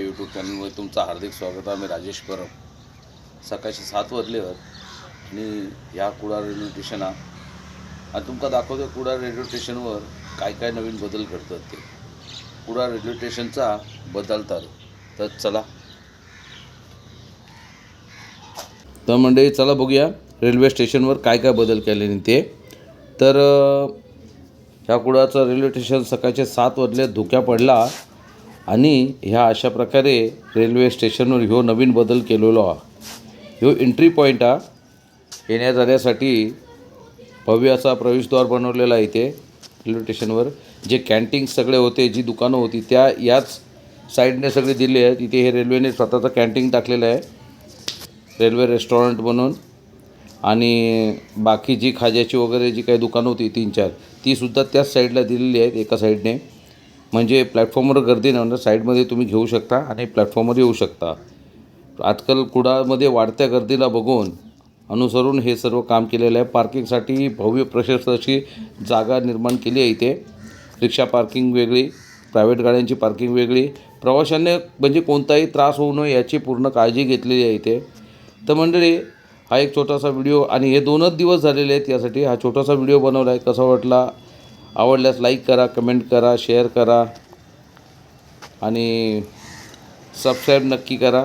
YouTube चॅनलमध्ये तुमचं हार्दिक स्वागत. आहे मी राजेश परब. सकाळचे सात वाजले आहेत आणि ह्या कुडाळ रेल्वे स्टेशन आणि तुमका दाखवतो कुडाळ रेल्वे स्टेशनवर काय काय नवीन बदल घडतात ते. कुडाळ रेल्वे स्टेशनचा बदलतात तर चला. तर मंडळी चला बघूया रेल्वे स्टेशनवर काय काय बदल केले ते. तर ह्या कुडाचं रेल्वे स्टेशन सकाळचे सात वाजले धुक्या पडला. आणि ह्या अशा प्रकारे रेल्वे स्टेशनवर ह्यो नवीन बदल केलेलो हा. ह्यो एंट्री पॉईंट हा येण्या जाण्यासाठी भव्य असा प्रवेशद्वार बनवलेला आहे इथे रेल्वे स्टेशनवर. जे कॅन्टीन सगळे होते जी दुकानं होती त्या याच साईडने सगळे दिले आहेत. इथे हे रेल्वेने स्वतःचं कॅन्टीन टाकलेलं आहे रेल्वे रेस्टॉरंट बनवून आणि बाकी जी खाज्याची वगैरे जी काही दुकानं होती तीन चार तीसुद्धा त्याच साईडला दिलेली आहेत एका साईडने म्हणजे प्लॅटफॉर्मवर गर्दी नाही होणार साईडमध्ये तुम्ही घेऊ शकता आणि प्लॅटफॉर्मवर येऊ शकता. आजकाल कुडामध्ये वाढत्या गर्दीला बघून अनुसरून हे सर्व काम केलेलं आहे. पार्किंगसाठी भव्य प्रशस्त अशी जागा निर्माण केली आहे इथे. रिक्षा पार्किंग वेगळी प्रायव्हेट गाड्यांची पार्किंग वेगळी. प्रवाशांना म्हणजे कोणताही त्रास होऊ नये याची पूर्ण काळजी घेतलेली आहे इथे. तर मंडळी हा एक छोटासा व्हिडिओ आणि हे दोनच दिवस झालेले आहेत यासाठी हा छोटासा व्हिडिओ बनवला आहे. कसा वाटला? आवडल्यास लाईक करा कमेंट करा शेअर करा आणि सबस्क्राईब नक्की करा.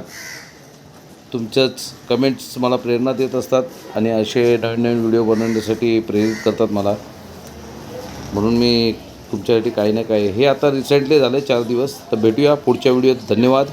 तुमच्याच कमेंट्स मला प्रेरणा देत असतात आणि असे नवीन नवीन व्हिडिओ बनवण्यासाठी प्रेरित करतात मला. म्हणून मी तुमच्यासाठी काही ना काही हे आता रिसेंटली झालं आहे चार दिवस. तर भेटूया पुढच्या व्हिडिओत धन्यवाद.